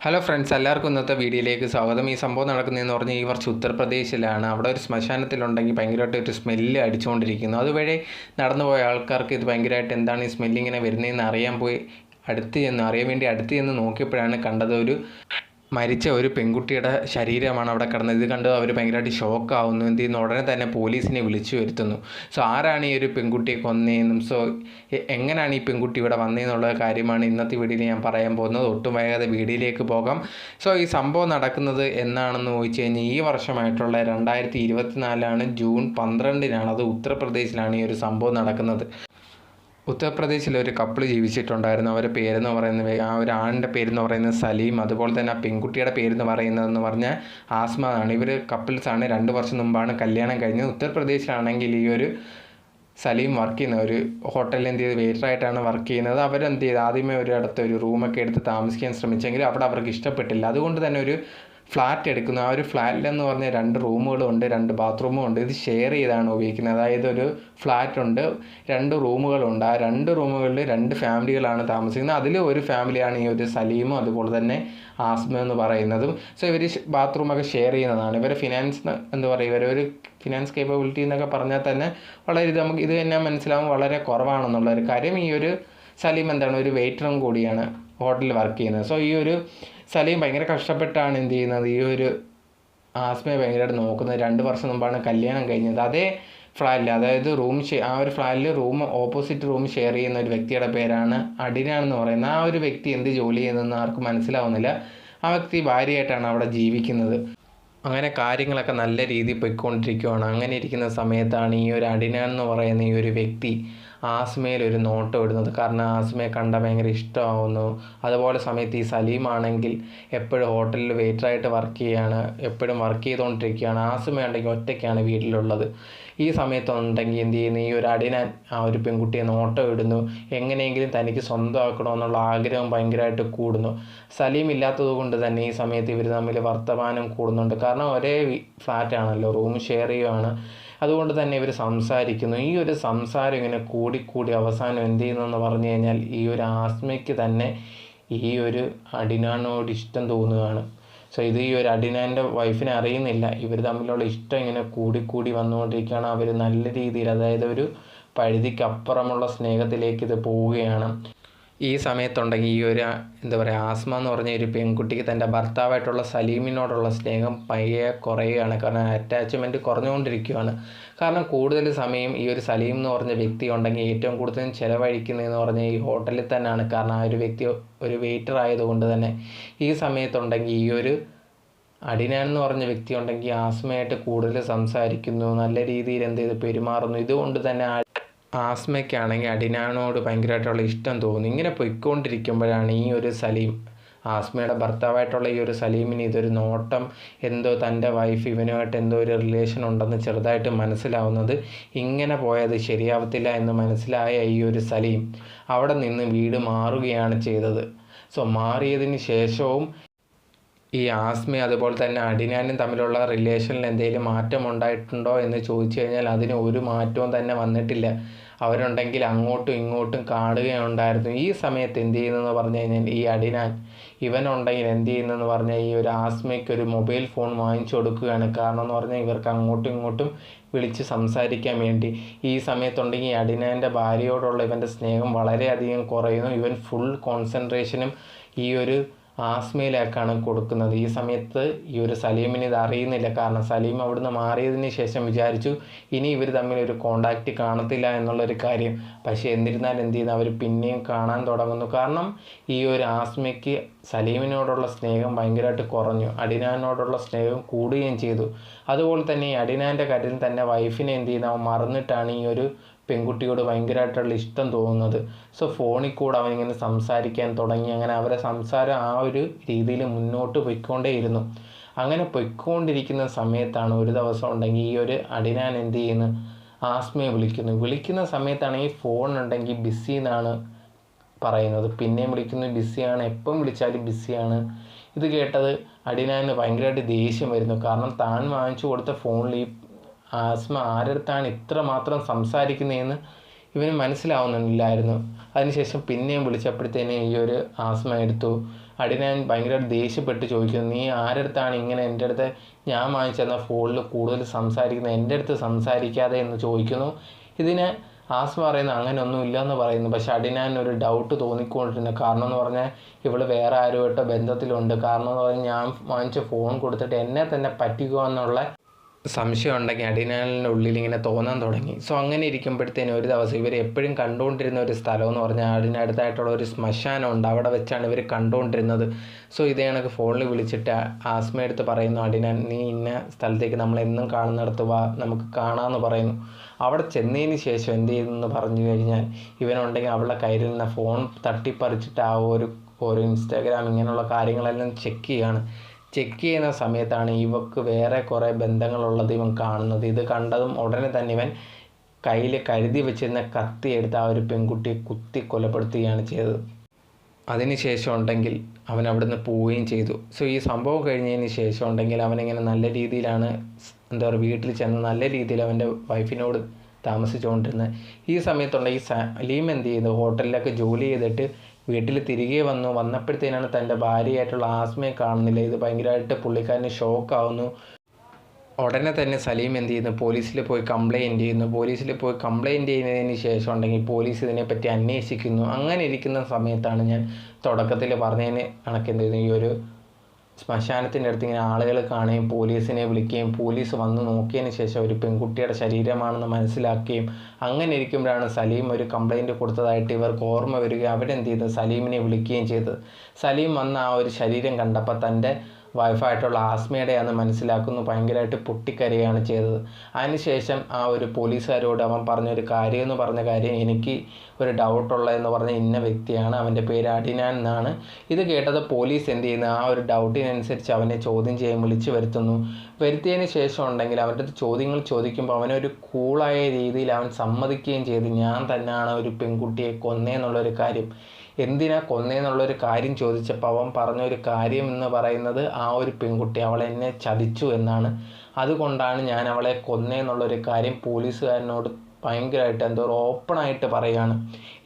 Hello friends എല്ലാവർക്കും ഇന്നത്തെ വീഡിയോയിലേക്ക് സ്വാഗതം. ഈ സംഭവം നടക്കുന്നതെന്ന് പറഞ്ഞാൽ ഈ കുറച്ച് ഉത്തർപ്രദേശിലാണ്. അവിടെ ഒരു ശ്മശാനത്തിലുണ്ടെങ്കിൽ ഭയങ്കരമായിട്ട് ഒരു സ്മെല്ല് അടിച്ചുകൊണ്ടിരിക്കുന്നു. അതുവഴി നടന്നുപോയ ആൾക്കാർക്ക് ഇത് ഭയങ്കരമായിട്ട് എന്താണ് ഈ സ്മെല്ലിങ്ങനെ വരുന്നതെന്ന് അറിയാൻ പോയി. അടുത്ത് ചെന്ന് അറിയാൻ വേണ്ടി അടുത്ത് ചെന്ന് നോക്കിയപ്പോഴാണ് കണ്ടത് ഒരു മരിച്ച ഒരു പെൺകുട്ടിയുടെ ശരീരമാണ് അവിടെ കിടന്നത്. ഇത് കണ്ട് അവർ ഭയങ്കരമായിട്ട് ഷോക്കാവുന്നു എന്ത് ചെയ്യുന്നു? ഉടനെ തന്നെ പോലീസിനെ വിളിച്ചു വരുത്തുന്നു. സോ ആരാണ് ഈ ഒരു പെൺകുട്ടിയെ കൊന്നതെന്നും? സോ എങ്ങനെയാണ് ഈ പെൺകുട്ടി ഇവിടെ വന്നതെന്നുള്ള കാര്യമാണ് ഇന്നത്തെ വീഡിയോയിൽ ഞാൻ പറയാൻ പോകുന്നത്. ഒട്ടും വൈകാതെ വീഡിയോയിലേക്ക് പോകാം. സോ ഈ സംഭവം നടക്കുന്നത് എന്നാണെന്ന് ചോദിച്ചു കഴിഞ്ഞാൽ ഈ വർഷമായിട്ടുള്ള രണ്ടായിരത്തി ഇരുപത്തിനാലാണ് ജൂൺ പന്ത്രണ്ടിനാണ്. അത് ഉത്തർപ്രദേശിലാണ് ഈ ഒരു സംഭവം നടക്കുന്നത്. ഉത്തർപ്രദേശിൽ ഒരു കപ്പിൾ ജീവിച്ചിട്ടുണ്ടായിരുന്നു. അവരുടെ പേരെന്ന് പറയുന്നത് ആ ഒരു ആണിന്റെ പേരെന്ന് പറയുന്നത് സലീം. അതുപോലെ തന്നെ ആ പെൺകുട്ടിയുടെ പേരെന്ന് പറയുന്നതെന്ന് പറഞ്ഞാൽ ആസ്മ ആണ് ഇവർ കപ്പിൾസാണ് രണ്ട് വർഷം മുമ്പാണ് കല്യാണം കഴിഞ്ഞത്. ഉത്തർപ്രദേശിലാണെങ്കിൽ ഈ ഒരു സലീം വർക്ക് ചെയ്യുന്ന ഒരു ഹോട്ടലിൽ എന്ത് ചെയ്ത് വെയിറ്ററായിട്ടാണ് വർക്ക് ചെയ്യുന്നത്. അവരെന്ത് ചെയ്ത് ആദ്യമേ ഒരു അടുത്ത് ഒരു റൂമൊക്കെ എടുത്ത് താമസിക്കാൻ ശ്രമിച്ചെങ്കിൽ അവിടെ അവർക്ക് ഇഷ്ടപ്പെട്ടില്ല. അതുകൊണ്ട് തന്നെ ഒരു ഫ്ലാറ്റ് എടുക്കുന്നു. ആ ഒരു ഫ്ലാറ്റിലെന്ന് പറഞ്ഞാൽ രണ്ട് റൂമുകളുണ്ട് രണ്ട് ബാത്റൂമും ഉണ്ട് ഇത് ഷെയർ ചെയ്താണ് ഉപയോഗിക്കുന്നത്. അതായത് ഒരു ഫ്ലാറ്റ് ഉണ്ട് രണ്ട് റൂമുകളുണ്ട്. ആ രണ്ട് റൂമുകളിൽ രണ്ട് ഫാമിലികളാണ് താമസിക്കുന്നത്. അതിൽ ഒരു ഫാമിലിയാണ് ഈ ഒരു സലീമും അതുപോലെ തന്നെ ആസ്മ എന്ന് പറയുന്നതും. സോ ഇവർ ബാത്റൂമൊക്കെ ഷെയർ ചെയ്യുന്നതാണ്. ഇവരെ ഫിനാൻസ് എന്ന് പറയുക ഇവരെ ഒരു ഫിനാൻസ് കേപ്പബിലിറ്റി എന്നൊക്കെ പറഞ്ഞാൽ തന്നെ വളരെ ഇത് നമുക്ക് ഇത് തന്നെ മനസ്സിലാവും. വളരെ കുറവാണെന്നുള്ള ഒരു കാര്യം ഈ ഒരു സലീം എന്താണ് ഒരു വെയിറ്ററും കൂടിയാണ് ഹോട്ടലിൽ വർക്ക് ചെയ്യുന്നത്. സോ ഈ ഒരു സലീം ഭയങ്കര കഷ്ടപ്പെട്ടാണ് എന്ത് ചെയ്യുന്നത്? ഈ ഒരു ആസ്മയെ ഭയങ്കരമായിട്ട് നോക്കുന്നത്. രണ്ട് വർഷം മുമ്പാണ് കല്യാണം കഴിഞ്ഞത്. അതേ ഫ്ലാറ്റിൽ അതായത് റൂം ആ ഒരു ഫ്ലാറ്റിൽ റൂം ഓപ്പോസിറ്റ് റൂം ഷെയർ ചെയ്യുന്ന ഒരു വ്യക്തിയുടെ പേരാണ് അടിനാണെന്ന് പറയുന്നത്. ആ ഒരു വ്യക്തി എന്ത് ജോലി ചെയ്യുന്നതെന്ന് ആർക്കും മനസ്സിലാവുന്നില്ല. ആ വ്യക്തി ഭാര്യയായിട്ടാണ് അവിടെ ജീവിക്കുന്നത്. അങ്ങനെ കാര്യങ്ങളൊക്കെ നല്ല രീതിയിൽ പോയിക്കൊണ്ടിരിക്കുകയാണ് അങ്ങനെ ഇരിക്കുന്ന സമയത്താണ് ഈ ഒരു അടിനാൻ എന്ന് പറയുന്ന ഈ ഒരു വ്യക്തി ആസ്മയിൽ ഒരു നോട്ടം ഇടുന്നത് കാരണം ആസ്മയെ കണ്ട ഭയങ്കര ഇഷ്ടമാവുന്നു. അതുപോലെ സമയത്ത് ഈ സലീമാണെങ്കിൽ എപ്പോഴും ഹോട്ടലിൽ വെയിറ്ററായിട്ട് വർക്ക് ചെയ്യുകയാണ് എപ്പോഴും വർക്ക് ചെയ്തുകൊണ്ടിരിക്കുകയാണ് ആസ്മയുണ്ടെങ്കിൽ ഒറ്റയ്ക്കാണ് വീട്ടിലുള്ളത്. ഈ സമയത്തുണ്ടെങ്കിൽ എന്ത് ചെയ്യുന്നു? ഈ ഒരു അടിനാൻ ആ ഒരു പെൺകുട്ടിയെ നോട്ടം ഇടുന്നു എങ്ങനെയെങ്കിലും തനിക്ക് സ്വന്തമാക്കണമെന്നുള്ള ആഗ്രഹം ഭയങ്കരമായിട്ട് കൂടുന്നു. സലീം ഇല്ലാത്തത് കൊണ്ട് തന്നെ ഈ സമയത്ത് ഇവർ തമ്മിൽ വർത്തമാനം കൂടുന്നുണ്ട്. കാരണം ഒരേ ഫ്ലാറ്റാണല്ലോ റൂം ഷെയർ ചെയ്യുകയാണ് അതുകൊണ്ട് തന്നെ ഇവർ സംസാരിക്കുന്നു. ഈ ഒരു സംസാരം ഇങ്ങനെ കൂടിക്കൂടി അവസാനം എന്ത് ചെയ്യുന്നതെന്ന് പറഞ്ഞു കഴിഞ്ഞാൽ ഈ ഒരു ആസ്മയ്ക്ക് തന്നെ ഈ ഒരു അടിനാനോട് ഇഷ്ടം തോന്നുകയാണ്. സോ ഇത് ഈ ഒരു അടിനാന്റെ വൈഫിനെ അറിയുന്നില്ല. ഇവർ തമ്മിലുള്ള ഇഷ്ടം ഇങ്ങനെ കൂടിക്കൂടി വന്നുകൊണ്ടിരിക്കുകയാണ്. അവർ നല്ല രീതിയിൽ അതായത് ഒരു പരിധിക്കപ്പുറമുള്ള സ്നേഹത്തിലേക്ക് ഇത് പോവുകയാണ്. ഈ സമയത്തുണ്ടെങ്കിൽ ഈ ഒരു എന്താ പറയുക ആസ്മ എന്ന് പറഞ്ഞ ഒരു പെൺകുട്ടിക്ക് തന്റെ ഭർത്താവായിട്ടുള്ള സലീമിനോടുള്ള സ്നേഹം പയ്യെ കുറയുകയാണ്. കാരണം അറ്റാച്ച്മെന്റ് കുറഞ്ഞുകൊണ്ടിരിക്കുകയാണ്. കാരണം കൂടുതൽ സമയം ഈ ഒരു സലീം എന്ന് പറഞ്ഞ വ്യക്തി ഉണ്ടെങ്കിൽ ഏറ്റവും കൂടുതൽ ചിലവഴിക്കുന്നതെന്ന് പറഞ്ഞാൽ ഈ ഹോട്ടലിൽ തന്നെയാണ്. കാരണം ആ ഒരു വ്യക്തി ഒരു വെയിറ്റർ ആയതുകൊണ്ട് തന്നെ ഈ സമയത്തുണ്ടെങ്കിൽ ഈ ഒരു അടിനാൻ എന്ന് പറഞ്ഞ വ്യക്തി ഉണ്ടെങ്കിൽ ആസ്മയായിട്ട് കൂടുതൽ സംസാരിക്കുന്നു നല്ല രീതിയിൽ എന്ത് ചെയ്ത് പെരുമാറുന്നു. ഇതുകൊണ്ട് തന്നെ ആ ആസ്മയ്ക്കാണെങ്കിൽ അടിനാനോട് ഭയങ്കരമായിട്ടുള്ള ഇഷ്ടം തോന്നി ഇങ്ങനെ പൊയ്ക്കൊണ്ടിരിക്കുമ്പോഴാണ് ഈ ഒരു സലീം ആസ്മയുടെ ഭർത്താവായിട്ടുള്ള ഈ ഒരു സലീമിന് ഇതൊരു നോട്ടം എന്തോ തന്റെ വൈഫ് ഇവനുമായിട്ട് എന്തോ ഒരു റിലേഷൻ ഉണ്ടെന്ന് ചെറുതായിട്ട് മനസ്സിലാവുന്നത്. ഇങ്ങനെ പോയത് ശരിയാവത്തില്ല എന്ന് മനസ്സിലായ ഈ ഒരു സലീം അവിടെ നിന്ന് വീട് മാറുകയാണ് ചെയ്തത്. സോ മാറിയതിന് ശേഷവും ഈ ആസ്മി അതുപോലെ തന്നെ അടിനാനും തമ്മിലുള്ള റിലേഷനിൽ എന്തെങ്കിലും മാറ്റം ഉണ്ടായിട്ടുണ്ടോ എന്ന് ചോദിച്ചു കഴിഞ്ഞാൽ അതിന് ഒരു മാറ്റവും തന്നെ വന്നിട്ടില്ല. അവരുണ്ടെങ്കിൽ അങ്ങോട്ടും ഇങ്ങോട്ടും കാണുകയുണ്ടായിരുന്നു. ഈ സമയത്ത് എന്ത് ചെയ്യുന്നതെന്ന് പറഞ്ഞു കഴിഞ്ഞാൽ ഈ അടിനാൻ ഇവനുണ്ടെങ്കിൽ എന്ത് ചെയ്യുന്നതെന്ന് പറഞ്ഞാൽ ഈ ഒരു ആസ്മയ്ക്ക് ഒരു മൊബൈൽ ഫോൺ വാങ്ങിച്ചു കൊടുക്കുകയാണ്. കാരണം എന്ന് പറഞ്ഞാൽ ഇവർക്ക് അങ്ങോട്ടും ഇങ്ങോട്ടും വിളിച്ച് സംസാരിക്കാൻ വേണ്ടി. ഈ സമയത്തുണ്ടെങ്കിൽ അടിനാന്റെ ഭാര്യയോടുള്ള ഇവന്റെ സ്നേഹം വളരെയധികം കുറയുന്നു. ഇവൻ ഫുൾ കോൺസെൻട്രേഷനും ഈ ഒരു ആസ്മയിലേക്കാണ് കൊടുക്കുന്നത്. ഈ സമയത്ത് ഈ ഒരു സലീമിന് ഇത് അറിയുന്നില്ല. കാരണം സലീം അവിടുന്ന് മാറിയതിന് ശേഷം വിചാരിച്ചു ഇനി ഇവർ തമ്മിൽ ഒരു കോണ്ടാക്റ്റ് കാണത്തില്ല എന്നുള്ളൊരു കാര്യം. പക്ഷേ എന്നിരുന്നാൽ എന്ത് ചെയ്യുന്നു? അവർ പിന്നെയും കാണാൻ തുടങ്ങുന്നു. കാരണം ഈ ഒരു ആസ്മയ്ക്ക് സലീമിനോടുള്ള സ്നേഹം ഭയങ്കരമായിട്ട് കുറഞ്ഞു. അടിനാനോടുള്ള സ്നേഹം കൂടുകയും ചെയ്തു. അതുപോലെ തന്നെ ഈ അടിനാന്റെ കാര്യത്തിൽ തന്നെ വൈഫിനെ എന്ത് ചെയ്യുന്നു? മറന്നിട്ടാണ് ഈ ഒരു പെൺകുട്ടിയോട് ഭയങ്കരമായിട്ടുള്ള ഇഷ്ടം തോന്നുന്നത്. സോ ഫോണിൽ കൂടെ അവനിങ്ങനെ സംസാരിക്കാൻ തുടങ്ങി. അങ്ങനെ അവരെ സംസാരം ആ ഒരു രീതിയിൽ മുന്നോട്ട് പോയിക്കൊണ്ടേയിരുന്നു. അങ്ങനെ പൊയ്ക്കൊണ്ടിരിക്കുന്ന സമയത്താണ് ഒരു ദിവസം ഉണ്ടെങ്കിൽ ഈ ഒരു അടിനാൻ എന്ത് ചെയ്യുന്നു? ആസ്മയെ വിളിക്കുന്നു. വിളിക്കുന്ന സമയത്താണ് ഈ ഫോൺ ഉണ്ടെങ്കിൽ ബിസി എന്നാണ് പറയുന്നത്. പിന്നെയും വിളിക്കുന്നു ബിസിയാണ് എപ്പം വിളിച്ചാലും ബിസിയാണ് ഇത് കേട്ടത് അടിനാന് ഭയങ്കരമായിട്ട് ദേഷ്യം വരുന്നു. കാരണം താൻ വാങ്ങിച്ചു കൊടുത്ത ഫോണിൽ ഈ ആസ്മ ആരടുത്താണ് ഇത്ര മാത്രം സംസാരിക്കുന്നതെന്ന് ഇവന് മനസ്സിലാവുന്നില്ലായിരുന്നു. അതിനുശേഷം പിന്നെയും വിളിച്ചപ്പോഴത്തേനും ഈ ഒരു ആസ്മ എടുത്തു. അടിനാൻ ഭയങ്കര ദേഷ്യപ്പെട്ട് ചോദിക്കുന്നു. നീ ആരടുത്താണ് ഇങ്ങനെ എന്റെ അടുത്ത് ഞാൻ വാങ്ങിച്ചെന്ന ഫോണിൽ കൂടുതൽ സംസാരിക്കുന്നത്? എന്റെ അടുത്ത് സംസാരിക്കാതെ എന്ന് ചോദിക്കുന്നു. ഇതിന് ആസ്മ പറയുന്നത് അങ്ങനെ ഒന്നും ഇല്ലെന്ന് പറയുന്നു. പക്ഷെ അടിനാൻ ഒരു ഡൗട്ട് തോന്നിക്കൊണ്ടിരുന്നു. കാരണം എന്ന് പറഞ്ഞാൽ ഇവൾ വേറെ ആരുമായിട്ടോ ബന്ധത്തിലുണ്ട്. കാരണം എന്ന് പറഞ്ഞാൽ ഞാൻ വാങ്ങിച്ച ഫോൺ കൊടുത്തിട്ട് എന്നെ തന്നെ പറ്റിക്കുക എന്നുള്ള സംശയം ഉണ്ടെങ്കിൽ അടിനാലിന്റെ ഉള്ളിൽ ഇങ്ങനെ തോന്നാൻ തുടങ്ങി. സോ അങ്ങനെ ഇരിക്കുമ്പോഴത്തേനും ഒരു ദിവസം ഇവർ എപ്പോഴും കണ്ടുകൊണ്ടിരുന്ന ഒരു സ്ഥലം എന്ന് പറഞ്ഞാൽ അതിനടുത്തായിട്ടുള്ള ഒരു ശ്മശാനമുണ്ട് അവിടെ വെച്ചാണ് ഇവർ കണ്ടുകൊണ്ടിരുന്നത്. സോ ഇതേ കണക്ക് ഫോണിൽ വിളിച്ചിട്ട് ആസ്മ എടുത്ത് പറയുന്നു അടിനാൻ നീ ഇന്ന സ്ഥലത്തേക്ക് നമ്മൾ എന്നും കാണുന്നിടത്ത് വാ നമുക്ക് കാണാമെന്ന് പറയുന്നു. അവിടെ ചെന്നതിന് ശേഷം എന്ത് ചെയ്തെന്ന് പറഞ്ഞു കഴിഞ്ഞാൽ ഇവനുണ്ടെങ്കിൽ അവളുടെ കയ്യിൽ നിന്ന് ഫോൺ തട്ടിപ്പറിച്ചിട്ട് ആ ഒരു ഒരു ഇൻസ്റ്റാഗ്രാം ഇങ്ങനെയുള്ള കാര്യങ്ങളെല്ലാം ചെക്ക് ചെയ്യാണ്. ചെക്ക് ചെയ്യുന്ന സമയത്താണ് ഇവക്ക് വേറെ കുറേ ബന്ധങ്ങളുള്ളത് ഇവൻ കാണുന്നത്. ഇത് കണ്ടതും ഉടനെ തന്നെ ഇവൻ കയ്യിൽ കരുതി വെച്ചിരുന്ന കത്തി എടുത്ത് ആ ഒരു പെൺകുട്ടിയെ കുത്തി കൊലപ്പെടുത്തുകയാണ് ചെയ്തത്. അതിനുശേഷം ഉണ്ടെങ്കിൽ അവൻ അവിടുന്ന് പോവുകയും ചെയ്തു. സോ ഈ സംഭവം കഴിഞ്ഞതിന് ശേഷം ഉണ്ടെങ്കിൽ അവനിങ്ങനെ നല്ല രീതിയിലാണ് എന്താ പറയുക വീട്ടിൽ ചെന്ന് നല്ല രീതിയിൽ അവന്റെ വൈഫിനോട് താമസിച്ചുകൊണ്ടിരുന്നത് ഈ സമയത്തുള്ള ഈ സലീം എന്ത് ചെയ്തു? ഹോട്ടലിലൊക്കെ ജോലി ചെയ്തിട്ട് വീട്ടിൽ തിരികെ വന്നു. വന്നപ്പോഴത്തേനാണ് തന്റെ ഭാര്യയായിട്ടുള്ള ആസ്മയെ കാണുന്നില്ല. ഇത് ഭയങ്കരമായിട്ട് പുള്ളിക്കാരന് ഷോക്കാവുന്നു. ഉടനെ തന്നെ സലീം എന്ത് ചെയ്യുന്നു? പോലീസിൽ പോയി കംപ്ലയിന്റ് ചെയ്യുന്നു. പോലീസിൽ പോയി കംപ്ലയിന്റ് ചെയ്യുന്നതിന് ശേഷം ഉണ്ടെങ്കിൽ പോലീസ് ഇതിനെപ്പറ്റി അന്വേഷിക്കുന്നു. അങ്ങനെ ഇരിക്കുന്ന സമയത്താണ് ഞാൻ തുടക്കത്തിൽ പറഞ്ഞതിന് കണക്കെന്ത് ചെയ്യുന്നു ഈ ഒരു ശ്മശാനത്തിന്റെ അടുത്ത് ഇങ്ങനെ ആളുകൾ കാണുകയും പോലീസിനെ വിളിക്കുകയും പോലീസ് വന്ന് നോക്കിയതിന് ശേഷം ഒരു പെൺകുട്ടിയുടെ ശരീരമാണെന്ന് മനസ്സിലാക്കുകയും അങ്ങനെ ഇരിക്കുമ്പോഴാണ് സലീം ഒരു കംപ്ലൈന്റ് കൊടുത്തതായിട്ട് ഇവർക്ക് ഓർമ്മ വരികയും അവരെന്ത് ചെയ്തു? സലീമിനെ വിളിക്കുകയും ചെയ്തത് സലീം വന്ന ആ ഒരു ശരീരം കണ്ടപ്പോൾ തന്റെ വൈഫായിട്ടുള്ള ആസ്മയുടെയാണെന്ന് മനസ്സിലാക്കുന്നു. ഭയങ്കരമായിട്ട് പൊട്ടിക്കരയാണ് ചെയ്തത്. അതിനുശേഷം ആ ഒരു പോലീസുകാരോട് അവൻ പറഞ്ഞൊരു കാര്യം എന്ന് പറഞ്ഞ കാര്യം എനിക്ക് ഒരു ഡൗട്ടുള്ളതെന്ന് പറഞ്ഞ ഇന്ന വ്യക്തിയാണ്. അവന്റെ പേര് അടിനാൻ എന്നാണ്. ഇത് കേട്ടത് പോലീസ് എന്ത് ചെയ്യുന്നു? ആ ഒരു ഡൗട്ടിനനുസരിച്ച് അവനെ ചോദ്യം ചെയ്യാൻ വിളിച്ചു വരുത്തുന്നു. വരുത്തിയതിന് ശേഷം ഉണ്ടെങ്കിൽ അവന്റെ ചോദ്യങ്ങൾ ചോദിക്കുമ്പോൾ അവനൊരു കൂളായ രീതിയിൽ അവൻ സമ്മതിക്കുകയും ചെയ്ത്. ഞാൻ തന്നെയാണ് ഒരു പെൺകുട്ടിയെ കൊന്നേന്നുള്ളൊരു കാര്യം. എന്തിനാ കൊന്നേന്നുള്ളൊരു കാര്യം ചോദിച്ചപ്പോൾ അവൻ പറഞ്ഞൊരു കാര്യം എന്ന് പറയുന്നത് ആ ഒരു പെൺകുട്ടി അവൾ എന്നെ ചതിച്ചു എന്നാണ്. അതുകൊണ്ടാണ് ഞാൻ അവളെ കൊന്നേന്നുള്ളൊരു കാര്യം പോലീസുകാരനോട് ഭയങ്കരമായിട്ട് എന്തോ ഓപ്പണായിട്ട് പറയുകയാണ്.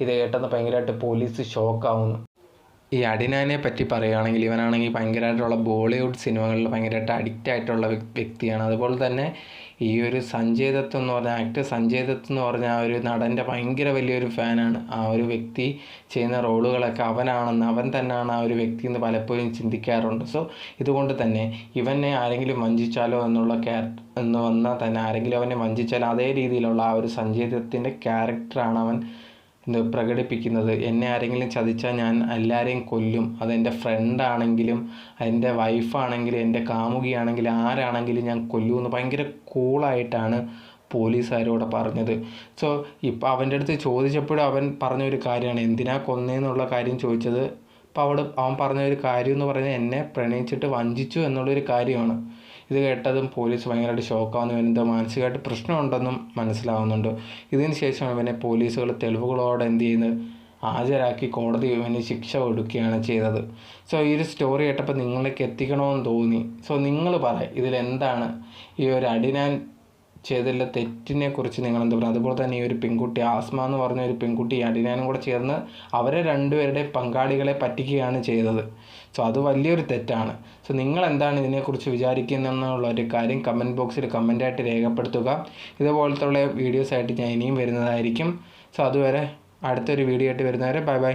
ഇത് കേട്ടെന്ന് ഭയങ്കരമായിട്ട് പോലീസ് ഷോക്കാവുന്നു. ഈ അടിനാനെ പറ്റി പറയുകയാണെങ്കിൽ ഇവനാണെങ്കിൽ ഭയങ്കരമായിട്ടുള്ള ബോളിവുഡ് സിനിമകളിൽ ഭയങ്കരമായിട്ട് അഡിക്റ്റ് ആയിട്ടുള്ള വ്യക്തിയാണ്. അതുപോലെ തന്നെ ഈ ഒരു സഞ്ജയ് ദത്ത് എന്ന് പറഞ്ഞ ആക്ടർ സഞ്ജയ് ദത്ത് എന്ന് പറഞ്ഞ ആ ഒരു നടന്റെ ഭയങ്കര വലിയൊരു ഫാനാണ് ആ ഒരു വ്യക്തി ചെയ്യുന്ന റോളുകളൊക്കെ അവനാണെന്ന് അവൻ തന്നെയാണ് ആ ഒരു വ്യക്തി എന്ന് പലപ്പോഴും ചിന്തിക്കാറുണ്ട്. സോ ഇതുകൊണ്ട് തന്നെ ഇവനെ ആരെങ്കിലും വഞ്ചിച്ചാലോ എന്നുള്ള ക്യാ എന്ന് വന്നാൽ തന്നെ ആരെങ്കിലും അവനെ വഞ്ചിച്ചാൽ അതേ രീതിയിലുള്ള ആ ഒരു സഞ്ജയ് ദത്തിന്റെ ക്യാരക്ടറാണ് അവൻ. പ്രകടിപ്പിക്കുന്നത്. എന്നെ ആരെങ്കിലും ചതിച്ചാൽ ഞാൻ എല്ലാവരെയും കൊല്ലും. അതെന്റെ ഫ്രണ്ടാണെങ്കിലും എന്റെ വൈഫാണെങ്കിലും എന്റെ കാമുകിയാണെങ്കിലും ആരാണെങ്കിലും ഞാൻ കൊല്ലുമെന്ന് ഭയങ്കര കൂളായിട്ടാണ് പോലീസുകാരോട് പറഞ്ഞത്. സോ ഇപ്പം അവന്റെ അടുത്ത് ചോദിച്ചപ്പോഴും അവൻ പറഞ്ഞൊരു കാര്യമാണ്. എന്തിനാ കൊന്നേന്നുള്ള കാര്യം ചോദിച്ചത്? അപ്പോൾ അവിടെ അവൻ പറഞ്ഞൊരു കാര്യം എന്ന് പറഞ്ഞാൽ എന്നെ പ്രണയിച്ചിട്ട് വഞ്ചിച്ചു എന്നുള്ളൊരു കാര്യമാണ്. ഇത് കേട്ടതും പോലീസ് ഭയങ്കരമായിട്ട് ഷോക്കാവുന്നു എന്തോ മാനസികമായിട്ട് പ്രശ്നമുണ്ടെന്നും മനസ്സിലാവുന്നുണ്ട്. ഇതിന് ശേഷം ഇവനെ പോലീസുകൾ തെളിവുകളോടെ എന്ത് ചെയ്യുന്നത് ഹാജരാക്കി കോടതി ഇവന് ശിക്ഷ കൊടുക്കുകയാണ് ചെയ്തത്. സോ ഈ ഒരു സ്റ്റോറി കേട്ടപ്പോൾ നിങ്ങളിലേക്ക് എത്തിക്കണമെന്ന് തോന്നി. സോ നിങ്ങൾ പറ ഇതിലെന്താണ്? ഈ ഒരു അടിനാൻ ചെയ്തില്ല തെറ്റിനെ കുറിച്ച് നിങ്ങൾ എന്താ പറയുക അതുപോലെ തന്നെ ഈ ഒരു പെൺകുട്ടി ആസ്മ എന്ന് പറഞ്ഞ ഒരു പെൺകുട്ടി അടിനാനും കൂടെ ചേർന്ന് അവരെ രണ്ടുപേരുടെ പങ്കാളികളെ പറ്റിക്കുകയാണ് ചെയ്തത്. സോ അത് വലിയൊരു തെറ്റാണ്. സോ നിങ്ങൾ എന്താണ് ഇതിനെക്കുറിച്ച് വിചാരിക്കുന്നതെന്നുള്ള ഒരു കാര്യം കമന്റ് ബോക്സിൽ കമന്റായിട്ട് രേഖപ്പെടുത്തുക. ഇതുപോലത്തെ ഇതുപോലത്തുള്ള വീഡിയോസായിട്ട് ഞാൻ ഇനിയും വരുന്നതായിരിക്കും. സോ അതുവരെ അടുത്തൊരു വീഡിയോ ആയിട്ട് വരുന്നവരെ ബൈ ബൈ